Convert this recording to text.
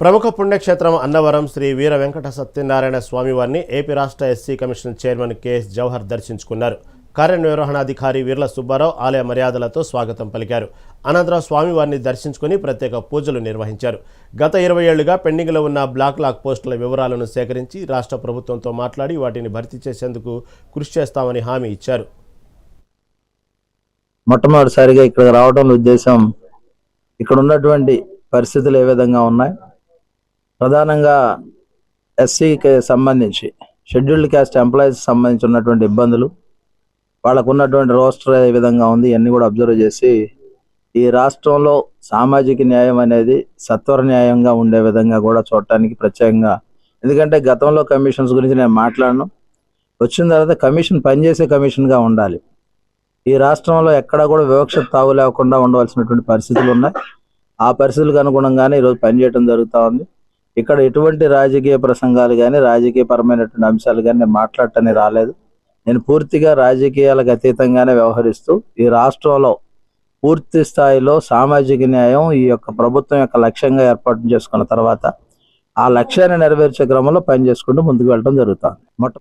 ప్రముఖ పుణ్యక్షేత్రం అన్నవరం శ్రీ వీర వెంకట సత్యనారాయణ స్వామివారిని ఏపీ రాష్ట్ర SC commission chairman KS Jawahar దర్శించుకున్నారు. కార్యనిర్వహణాధికారి వీర్ల సుబ్బారావు ఆలయ మర్యాదలతో స్వాగతం పలికారు. అనంతరం స్వామివారిని దర్శించుకుని ప్రత్యేక పూజలు నిర్వహించారు. గత ఇరవై ఏళ్ళుగా పెండింగ్లో ఉన్న బ్లాక్ లాక్ పోస్టుల వివరాలను సేకరించి రాష్ట్ర ప్రభుత్వంతో మాట్లాడి వాటిని భర్తీ చేసేందుకు కృషి చేస్తామని హామీ ఇచ్చారు. మొట్టమొదటిసారిగా ఇక్కడ రావడం ఉద్దేశం. ఇక్కడ ఉన్నటువంటి పరిస్థితులు ఏ విధంగా ఉన్నాయి? ప్రధానంగా ఎస్సీకి సంబంధించి షెడ్యూల్డ్ క్యాస్ట్ ఎంప్లాయీస్ సంబంధించి ఉన్నటువంటి ఇబ్బందులు వాళ్ళకు ఉన్నటువంటి రోస్టర్ ఏ విధంగా ఉంది ఇవన్నీ కూడా అబ్జర్వ్ చేసి ఈ రాష్ట్రంలో సామాజిక న్యాయం అనేది సత్వర న్యాయంగా ఉండే విధంగా కూడా చూడటానికి ప్రత్యేకంగా ఎందుకంటే గతంలో కమిషన్స్ గురించి నేను మాట్లాడను. వచ్చిన తర్వాత కమిషన్ పనిచేసే కమిషన్గా ఉండాలి. ఈ రాష్ట్రంలో ఎక్కడా కూడా వివక్ష తావు లేకుండా ఉండవలసినటువంటి పరిస్థితులు ఉన్నాయి. ఆ పరిస్థితులకు అనుగుణంగానే ఈరోజు పనిచేయడం జరుగుతూ ఉంది. ఇక్కడ ఎటువంటి రాజకీయ ప్రసంగాలు కానీ రాజకీయపరమైనటువంటి అంశాలు కానీ నేను మాట్లాడటానికి రాలేదు. నేను పూర్తిగా రాజకీయాలకు అతీతంగానే వ్యవహరిస్తూ ఈ రాష్ట్రంలో పూర్తి స్థాయిలో సామాజిక న్యాయం ఈ యొక్క ప్రభుత్వం యొక్క లక్ష్యంగా ఏర్పాటు చేసుకున్న తర్వాత ఆ లక్ష్యాన్ని నెరవేర్చే క్రమంలో పనిచేసుకుంటూ ముందుకు వెళ్ళడం జరుగుతుంది. మొట్ట